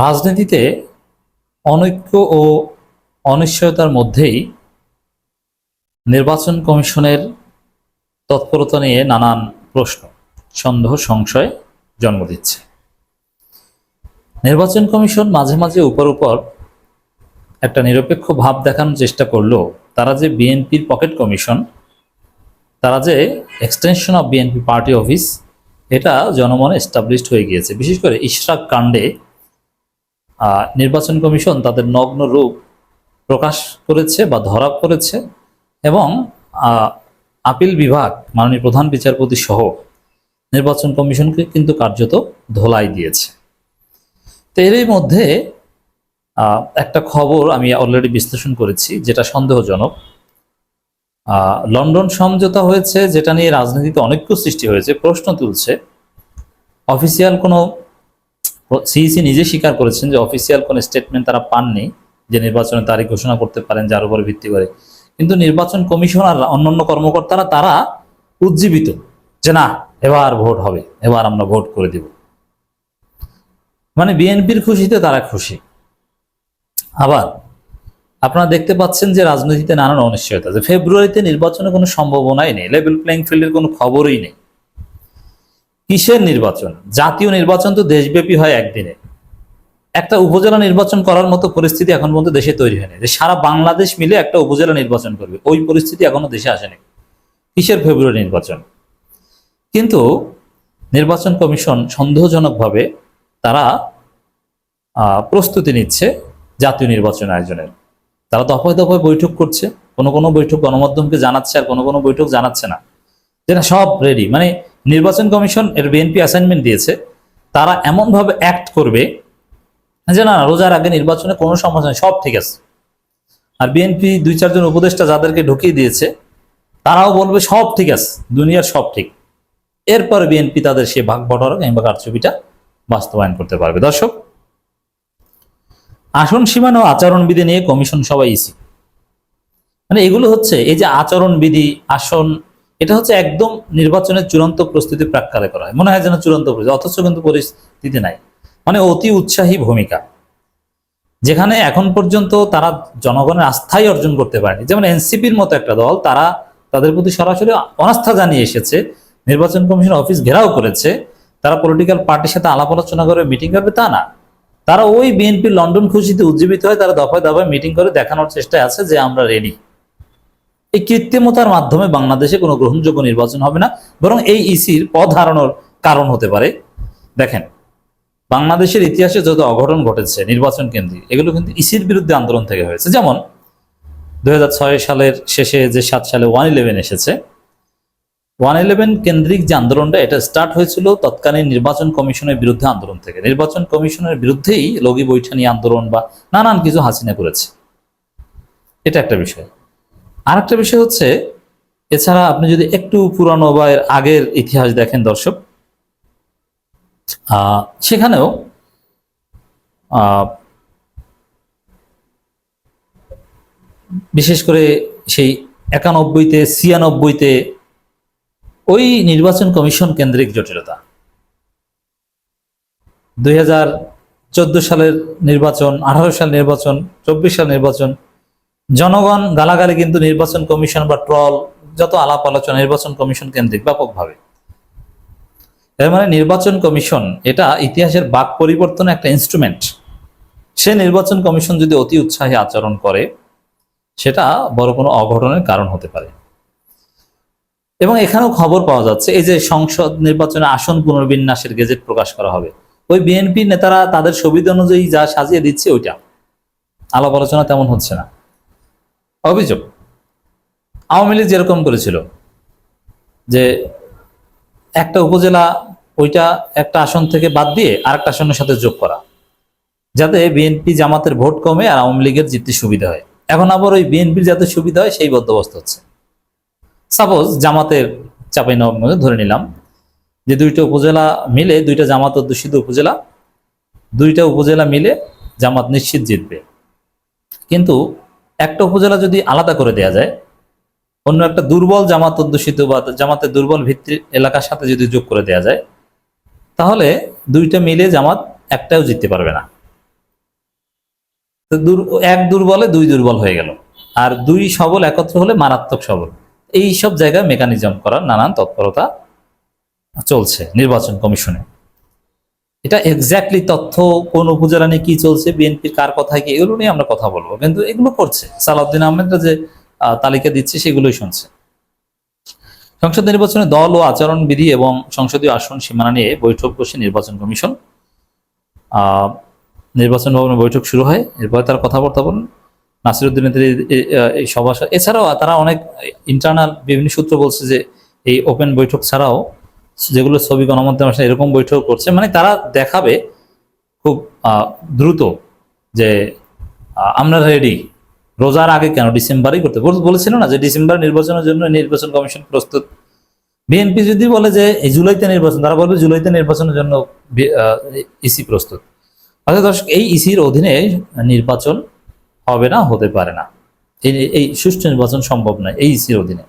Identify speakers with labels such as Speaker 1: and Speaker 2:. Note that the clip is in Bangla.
Speaker 1: রাজনীতিতে অনৈক্য ও অনিশ্চয়তার মধ্যেই নির্বাচন কমিশনের তৎপরতা নিয়ে নানান প্রশ্ন, সন্দেহ, সংশয় জন্ম দিচ্ছে। নির্বাচন কমিশন মাঝে মাঝে উপর উপর একটা নিরপেক্ষ ভাব দেখানোর চেষ্টা করলেও তারা যে বিএনপির পকেট কমিশন, তারা যে extension of BNP party office, এটা জনমনে এস্টাবলিশড হয়ে গিয়েছে। বিশেষ করে ইশরাক কাণ্ডে নির্বাচন কমিশন তাদের নগ্ন রূপ প্রকাশ করেছে বা ধরা করেছে এবং আপিল বিভাগ, মাননীয় প্রধান বিচারপতি সহ নির্বাচন কমিশনকে কিন্তু কার্যত ধোলাই দিয়েছে। তো এরই মধ্যে একটা খবর আমি অলরেডি বিশ্লেষণ করেছি যেটা সন্দেহজনক। লন্ডন সমঝোতা হয়েছে যেটা নিয়ে রাজনীতিতে অনৈক্য সৃষ্টি হয়েছে, প্রশ্ন তুলছে। অফিসিয়াল কোনো সিইসি নিজে স্বীকার করেছেন যে অফিসিয়াল কোনো স্টেটমেন্ট তারা পাননি যে নির্বাচনের তারিখ ঘোষণা করতে পারেন, যার উপর ভিত্তি করে। কিন্তু নির্বাচন কমিশন আর অন্যান্য কর্মকর্তারা, তারা উজ্জীবিত যে না, এবার ভোট হবে, এবার আমরা ভোট করে দিব। মানে বিএনপির খুশিতে তারা খুশি। আবার আপনারা দেখতে পাচ্ছেন যে রাজনীতিতে নানান অনিশ্চয়তা, যে ফেব্রুয়ারিতে নির্বাচনের কোনো সম্ভাবনাই নেই লেভেল প্লেইং ফিল্ডের কোনো খবরই নেই। কিসের নির্বাচন? জাতীয় নির্বাচন তো দেশব্যাপী হয় একদিনে। একটা উপজেলা নির্বাচন করার মতো পরিস্থিতি এখন পর্যন্ত দেশে তৈরি হয়নি। যে সারা বাংলাদেশ মিলে একটা উপজেলা নির্বাচন করবে, ওই পরিস্থিতি এখনও দেশে আসেনি। কিসের ফেব্রুয়ারি নির্বাচন? কিন্তু নির্বাচন কমিশন সন্দেহজনকভাবে তারা প্রস্তুতি নিচ্ছে জাতীয় নির্বাচন আয়োজনের। তারা দফায় দফায় বৈঠক করছে। কোনো কোনো বৈঠক গণমাধ্যমকে জানাচ্ছে আর কোনো কোনো বৈঠক জানাচ্ছে না। যেটা সব রেডি মানে নির্বাচন কমিশন এর বিএনপি অ্যাসাইনমেন্ট দিয়েছে। তারা এমনভাবে অ্যাক্ট করবে যে, না রোজার আগে নির্বাচনে কোনো সমস্যা নেই, সব ঠিক আছে। আর বিএনপি দুই চারজন উপদেষ্টা যাদেরকে ঢুকিয়ে দিয়েছে, তারাও বলবে, সব ঠিক আছে, দুনিয়ার সব ঠিক। এরপর বিএনপি তাদের সে ভাগ বটরা কিংবা কারচুপিটা বাস্তবায়ন করতে পারবে। দর্শক, আসন সীমানা ও আচরণবিধি নিয়ে কমিশন সবাই ইসি। মানে এগুলো হচ্ছে, এই যে আচরণবিধি, আসন এটা হচ্ছে একদম নির্বাচনের চূড়ান্ত প্রস্তুতি প্রাককালে করা হয়। মনে হয় যেন চূড়ান্ত প্রস্তুতি, অথচ কিন্তু পরিস্থিতি নাই। মানে অতি উৎসাহী ভূমিকা। যেখানে এখন পর্যন্ত তারা জনগণের আস্থাই অর্জন করতে পারেনি। যেমন এনসিপির মতো একটা দল, তারা তাদের প্রতি সরাসরি অনাস্থা জানিয়ে এসেছে। নির্বাচন কমিশন অফিস ঘেরাও করেছে। তারা পলিটিক্যাল পার্টির সাথে আলাপ আলোচনা করে মিটিং করবে, তা না। তারা ওই বিএনপি লন্ডন খুশিতে উজ্জীবিত হয় তারা দফায় দফায় মিটিং করে দেখানোর চেষ্টায় আছে যে আমরা রেডি এই কৃত্রিমতার মাধ্যমে বাংলাদেশে কোনো গ্রহণযোগ্য নির্বাচন হবে না, বরং এই ইসির পদ হারানোর কারণ হতে পারে। দেখেন, বাংলাদেশের ইতিহাসে যত অঘটন ঘটেছে, নির্বাচন কেন্দ্রিক, এগুলো কিন্তু ইসির বিরুদ্ধে আন্দোলন থেকে হয়েছে। যেমন, দুই হাজার ছয় সালের শেষে যে সাত সালে ওয়ান ইলেভেন এসেছে, ওয়ান ইলেভেন কেন্দ্রিক যে আন্দোলনটা, এটা স্টার্ট হয়েছিল তৎকালীন নির্বাচন কমিশনের বিরুদ্ধে আন্দোলন থেকে। নির্বাচন কমিশনের বিরুদ্ধেই লগি বৈঠানি আন্দোলন বা নানান কিছু হাসিনা করেছে। এটা একটা বিষয়। আরেকটা বিষয় হচ্ছে, এছাড়া আপনি যদি একটু পুরানো বা এর আগের ইতিহাস দেখেন দর্শক সেখানেও বিশেষ করে সেই একানব্বইতে, ছিয়ানব্বইতে ওই নির্বাচন কমিশন কেন্দ্রিক জটিলতা। দুই হাজার চোদ্দ সালের নির্বাচন, আঠারো সাল নির্বাচন, চব্বিশ সাল নির্বাচন জনগণ গালাগালি কিন্তু নির্বাচন কমিশন বা ট্রল, যত আলাপ আলোচনা, নির্বাচন কমিশন কেন্দ্রিক, ব্যাপকভাবে। এর মানে নির্বাচন কমিশন, এটা ইতিহাসের বাক পরিবর্তনের একটা ইনস্ট্রুমেন্ট সে নির্বাচন কমিশন যদি অতি উৎসাহে আচরণ করে, সেটা বড় কোনো অঘটনের কারণ হতে পারে। এবং এখানেও খবর পাওয়া যাচ্ছে, এই যে সংসদ নির্বাচনে আসন পুনর্বিন্যাসের গেজেট প্রকাশ করা হবে। ওই বিএনপি নেতারা তাদের সুবিধা অনুযায়ী যা সাজিয়ে দিচ্ছে, ওইটা। আলাপ আলোচনা তেমন হচ্ছে না। অভিযোগ। আওয়ামী লীগ যেরকম করেছিল যে একটা উপজেলা ওইটা একটা আসন থেকে বাদ দিয়ে আরেকটা আসনের সাথে যোগ করা, যাতে বিএনপি জামাতের ভোট কমে আর আওয়ামী লীগের জিততে সুবিধা হয়। এখন আবার ওই বিএনপির যাতে সুবিধা হয় সেই বন্দোবস্ত হচ্ছে। সাপোজ জামাতের চাপাই নবাবগঞ্জে ধরে নিলাম যে দুইটা উপজেলা মিলে, দুইটা জামাত অধ্যুষিত উপজেলা, দুইটা উপজেলা মিলে জামাত নিশ্চিত জিতবে। কিন্তু একটা উপজেলা যদি আলাদা করে দেয়া যায়, অন্য একটা দুর্বল জামাত অধ্যুষিত বা জামাতের দুর্বল ভিত্তি এলাকার সাথে যদি যোগ করে দেয়া যায়, তাহলে দুইটা মিলে জামাত একটাও জিততে পারবে না। এক দুর্বলে দুই দুর্বল হয়ে গেল। আর দুই সবল একত্র হলে মারাত্মক সবল। এই সব জায়গায় মেকানিজম করার নানান তৎপরতা চলছে নির্বাচন কমিশনে। এটা এক্স্যাক্টলি তথ্য, কোন উপজেলা নিয়ে কি চলছে, বিএনপির কার কথায় কি, এগুলো নিয়ে আমরা কথা বলব। কিন্তু এগুলো করছে। সালাউদ্দিন আহমেদরা যে তালিকা দিচ্ছে, সেগুলোই শুনছে। সংসদ নির্বাচনে দল ও আচরণবিধি এবং সংসদীয় আসন সীমানা নিয়ে বৈঠক বসে নির্বাচন কমিশন। নির্বাচন ভবনে বৈঠক শুরু হয়। এরপরে তারা কথাবার্তা বলেন। নাসিরুদ্দিনের এই সভা এছাড়াও তারা অনেক ইন্টারনাল বিভিন্ন সূত্র বলছে যে, এই ওপেন বৈঠক ছাড়াও যেগুলো ছবি গণমাধ্যমে আসে এরকম বৈঠক করছে মানে তারা দেখাবে খুব দ্রুত যে আমরা রেডি রোজার আগে কেন? ডিসেম্বরই করতে বল- বলেছিল না যে ডিসেম্বর নির্বাচনের জন্য নির্বাচন কমিশন প্রস্তুত। বিএনপি যদি বলে যে এই জুলাইতে নির্বাচন, তারা বলবে জুলাইতে নির্বাচনের জন্য ইসি প্রস্তুত। অর্থাৎ দর্শক, এই ইসির অধীনে নির্বাচন হবে না, হতে পারে না। এই এই সুষ্ঠু নির্বাচন সম্ভব নয়, এই ইসির অধীনে।